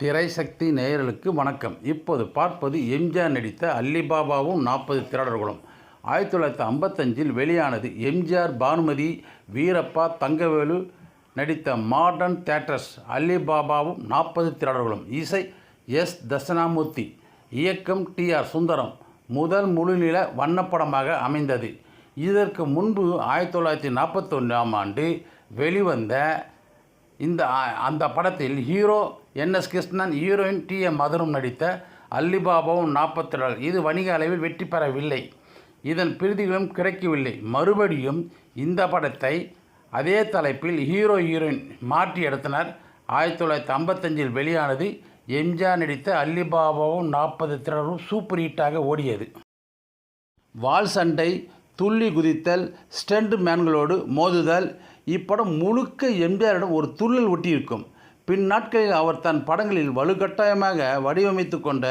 திரைசக்தி நேயர்களுக்கு வணக்கம். இப்போது பார்ப்பது எம்ஜிஆர் நடித்த அல்லிபாபாவும் நாற்பது திரடர்களும் ஆயிரத்தி தொள்ளாயிரத்தி ஐம்பத்தஞ்சில் வெளியானது எம்ஜிஆர் பானுமதி வீரப்பா தங்கவேலு நடித்த மாடர்ன் தேட்டர்ஸ் அல்லிபாபாவும் நாற்பது திரடர்களும் இசை எஸ் தட்சணாமூர்த்தி இயக்கம் டி ஆர் சுந்தரம் முதல் முழுநில வண்ணப்படமாக அமைந்தது. இதற்கு முன்பு ஆயிரத்தி தொள்ளாயிரத்தி நாற்பத்தொன்றாம் ஆண்டு வெளிவந்த இந்த அந்த படத்தில் hero N S Krishnan heroine T M மதுரும் நடித்த அல்லிபாபாவும் நாற்பத்தி இது வணிக அளவில் வெற்றி பெறவில்லை. இதன் பிரதிகளும் கிடைக்கவில்லை. மறுபடியும் இந்த படத்தை அதே தலைப்பில் ஹீரோ ஹீரோயின் மாற்றி எடுத்தனர். ஆயிரத்தி தொள்ளாயிரத்தி ஐம்பத்தஞ்சில் வெளியானது எம்ஜிஆர் நடித்த அல்லிபாபாவும் நாற்பது திரரும் சூப்பர் ஹிட்டாக ஓடியது. வால் சண்டை துள்ளி குதித்தல் ஸ்டண்ட் மேன்களோடு மோதுதல் இப்படம் முழுக்க எம்ஜிஆரிடம் ஒரு துள்ளல் ஒட்டியிருக்கும். பின் நாட்களில் அவர் தன் படங்களில் வலுக்கட்டாயமாக வடிவமைத்து கொண்ட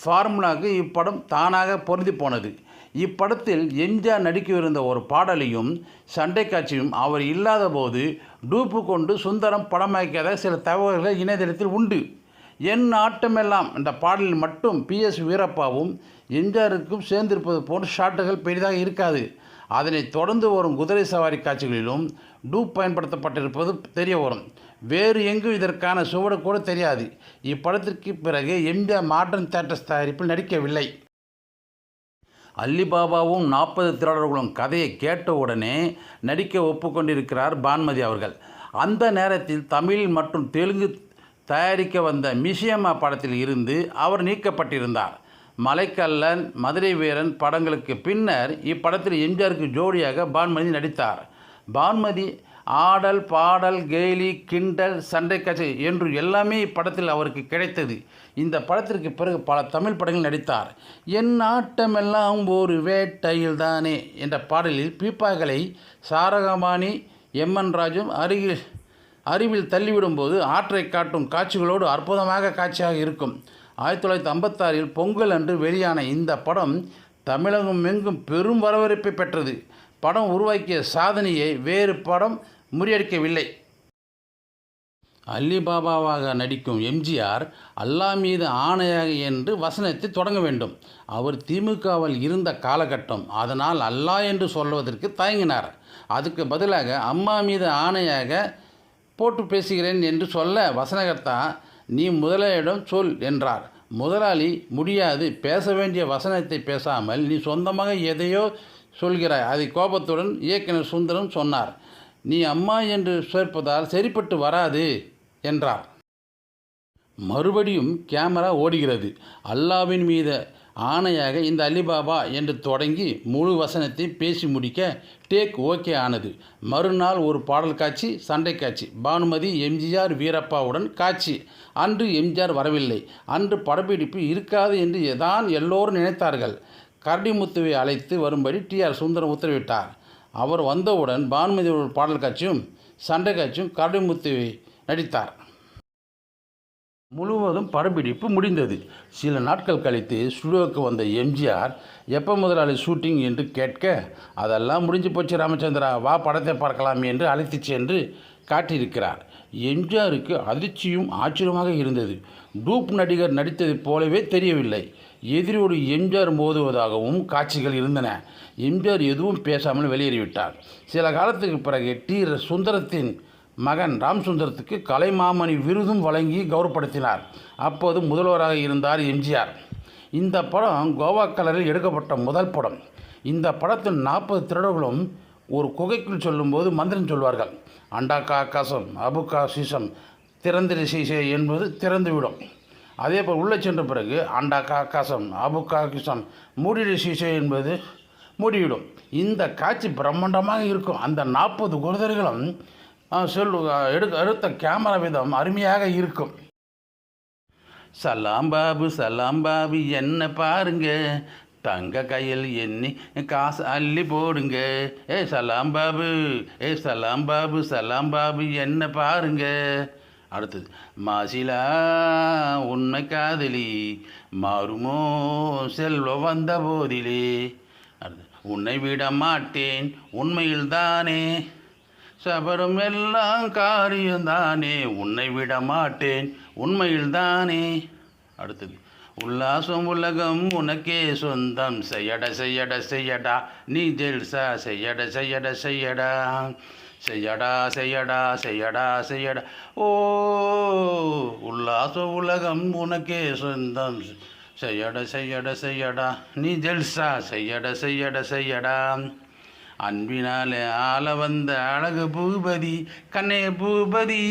ஃபார்முலாவுக்கு இப்படம் தானாக பொருந்தி போனது. இப்படத்தில் எம்ஜிஆர் நடிக்கவிருந்த ஒரு பாடலையும் சண்டை காட்சியும் அவர் இல்லாத போது டூப்பு கொண்டு சுந்தரம் படமாக்கியத சில தகவல்கள் இணையதளத்தில் உண்டு. என் ஆட்டமெல்லாம் என்ற பாடலில் மட்டும் பிஎஸ் வீரப்பாவும் எம்ஜிஆருக்கும் சேர்ந்திருப்பது போன்ற ஷாட்டுகள் பெரிதாக இருக்காது. அதனைத் தொடர்ந்து வரும் குதிரை சவாரி காட்சிகளிலும் டூப் பயன்படுத்தப்பட்டிருப்பது தெரிய வரும். வேறு எங்கும் இதற்கான சுவடு கூட தெரியாது. இப்படத்திற்கு பிறகு எம்ஜிஆர் மாடர்ன் தேட்டர்ஸ் தயாரிப்பில் நடிக்கவில்லை. அல்லிபாபாவும் நாற்பது திரளர்களும் கதையை கேட்டவுடனே நடிக்க ஒப்புக்கொண்டிருக்கிறார் பான்மதி அவர்கள். அந்த நேரத்தில் தமிழ் மற்றும் தெலுங்கு தயாரிக்க வந்த மிஷியம்மா படத்தில் இருந்து அவர் நீக்கப்பட்டிருந்தார். மலைக்கல்லன் மதுரை வீரன் படங்களுக்கு பின்னர் இப்படத்தில் எம்ஜிஆருக்கு ஜோடியாக பான்மதி நடித்தார். பான்மதி ஆடல் பாடல் கேலி கிண்டல் சண்டை காட்சி என்று எல்லாமே இப்படத்தில் அவருக்கு கிடைத்தது. இந்த படத்திற்கு பிறகு பல தமிழ் படங்கள் நடித்தார். என் ஆட்டமெல்லாம் ஒரு வேட்டையில் தானே என்ற பாடலில் பீப்பாக்களை சாரகமாணி எம்என் ராஜும் அருகில் அறிவில் தள்ளிவிடும்போது ஆற்றை காட்டும் காட்சிகளோடு அற்புதமாக காட்சியாக இருக்கும். ஆயிரத்தி தொள்ளாயிரத்தி ஐம்பத்தாறில் பொங்கல் அன்று வெளியான இந்த படம் தமிழகம் எங்கும் பெரும் வரவேற்பை பெற்றது. படம் உருவாக்கிய சாதனையை வேறு படம் முறியடிக்கவில்லை. அல்லிபாபாவாக நடிக்கும் எம்ஜிஆர் அல்லாஹ் மீது ஆணையாக என்று வசனத்தை தொடங்க வேண்டும். அவர் திமுகவில் இருந்த காலகட்டம் அதனால் அல்லா என்று சொல்வதற்கு தயங்கினார். அதுக்கு பதிலாக அம்மா மீது ஆணையாக போட்டு பேசுகிறேன் என்று சொல்ல வசனகர்த்தா நீ முதலாளியிடம் சொல் என்றார். முதலாளி முடியாது பேச வேண்டிய வசனத்தை பேசாமல் நீ சொந்தமாக எதையோ சொல்கிறாய். அதை கோபத்துடன் இயக்குனர் சுந்தரம் சொன்னார். நீ அம்மா என்று சேர்ப்பதால் சரிப்பட்டு வராது என்றார். மறுபடியும் கேமரா ஓடுகிறது. அல்லாவின் மீது ஆணையாக இந்த அலிபாபா என்று தொடங்கி முழு வசனத்தை பேசி முடிக்க டேக் ஓகே ஆனது. மறுநாள் ஒரு பாடல் காட்சி சண்டை காட்சி. பானுமதி எம்ஜிஆர் வீரப்பாவுடன் காட்சி. அன்று எம்ஜிஆர் வரவில்லை. அன்று படப்பிடிப்பு இருக்காது என்று தான் எல்லோரும் நினைத்தார்கள். கரடிமுத்துவை அழைத்து வரும்படி டி ஆர் சுந்தரம் உத்தரவிட்டார். அவர் வந்தவுடன் பானுமதி ஒரு பாடல் காட்சியும் சண்டை காட்சியும் கரடிமுத்துவை நடித்தார். முழுவதும் படப்பிடிப்பு முடிந்தது. சில நாட்கள் கழித்து ஸ்டுடியோவுக்கு வந்த எம்ஜிஆர் எப்போ முதலாளி ஷூட்டிங்? என்று கேட்க அதெல்லாம் முடிஞ்சு போச்சு ராமச்சந்திரா வா படத்தை பார்க்கலாம் என்று அழைத்துச் சென்று காட்டியிருக்கிறார். எம்ஜிஆருக்கு அதிர்ச்சியும் ஆச்சரியமாக இருந்தது. டூப் நடிகர் நடித்ததைப் போலவே தெரியவில்லை. எதிரோடு எம்ஜிஆர் மோதுவதாகவும் காட்சிகள் இருந்தன. எம்ஜிஆர் எதுவும் பேசாமல் வெளியேறிவிட்டார். சில காலத்துக்கு பிறகு டி. சுந்தரத்தின் மகன் ராம்சுந்தரத்துக்கு கலைமாமணி விருதும் வழங்கி கௌரவப்படுத்தினார். அப்போது முதல்வராக இருந்தார் எம்ஜிஆர். இந்த படம் கோவா கலரில் எடுக்கப்பட்ட முதல் படம். இந்த படத்தில் நாற்பது திருடர்களும் ஒரு குகைக்குள் சொல்லும்போது மந்திரம் சொல்வார்கள். அண்டாக்கா ஆகாசம் அபுக்கா சீசம் திறந்திரு சீசே என்பது திறந்துவிடும். அதே போல் உள்ளே சென்ற பிறகு அண்டாக்கா ஆகாசம் அபுக்கா கிசம் மூடிடு சீசே என்பது மூடிவிடும். இந்த காட்சி பிரம்மாண்டமாக இருக்கும். அந்த நாற்பது குருதர்களும் சொல்லு. எடுத்து எடுத்த கேமரா விதம் அருமையாக இருக்கும். சலாம் பாபு சலாம் பாபு என்ன பாருங்க. தங்க கையில் எண்ணி காசு அள்ளி போடுங்க. ஏ சலாம் பாபு ஏ சலாம் பாபு சலாம் பாபு என்ன பாருங்க. அடுத்தது மாசிலா உண்மை காதலி மாறுமோ செல்வம் வந்த போதிலே. அடுத்து உன்னை விட மாட்டேன் உண்மையில்தானே சபரும் எல்லாம் காரியம்தானே உன்னை விட மாட்டேன் உண்மையில்தானே. அடுத்தது உல்லாசம் உலகம் உனக்கே சொந்தம் செய்யட செய்யட செய்யடா. நீ ஜெல்சா செய்யட செய்யட செய்யடா. செய்யடா செய்யடா செய்யடா செய்யடா. ஓ உல்லாச உலகம் உனக்கே சொந்தம் செய்யட செய்யட செய்யடா. நீ ஜெல்சா செய்யட செய்யட செய்யடா. அன்பினாலே ஆள வந்த அழகு பூபதி கண்ணே பூபதி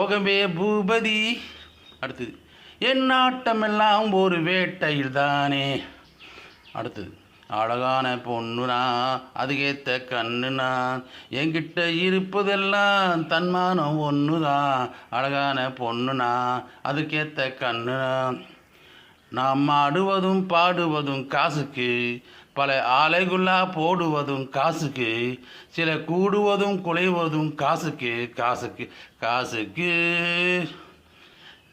ஓகமே பூபதி. அடுத்தது என் நாட்டமெல்லாம் ஒரு வேட்டையில் தானே அடுத்தது அழகான பொண்ணுனா அதுக்கேத்த கண்ணுனா என்கிட்ட இருப்பதெல்லாம் தன்மானம் ஒன்றுதான் அழகான பொண்ணுனா அதுக்கேத்த கண்ணுனா. நாம் ஆடுவதும் பாடுவதும் காசுக்கு பல ஆலைகுள்ளா போடுவதும் காசுக்கு சில கூடுவதும் குலைவதும் காசுக்கு காசுக்கு காசுக்கு.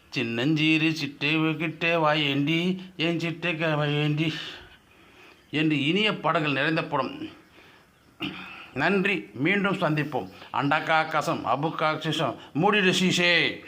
சின்னஞ்சீறு சிட்டை கிட்டே வாயேண்டி என் சிட்டைக்க வாயேண்டி என்று இனிய பாடல்கள் நிறைந்த படம். நன்றி. மீண்டும் சந்திப்போம். அண்டக்கா கசம் அபுக்கா சிசம் மூடிடு சீசே.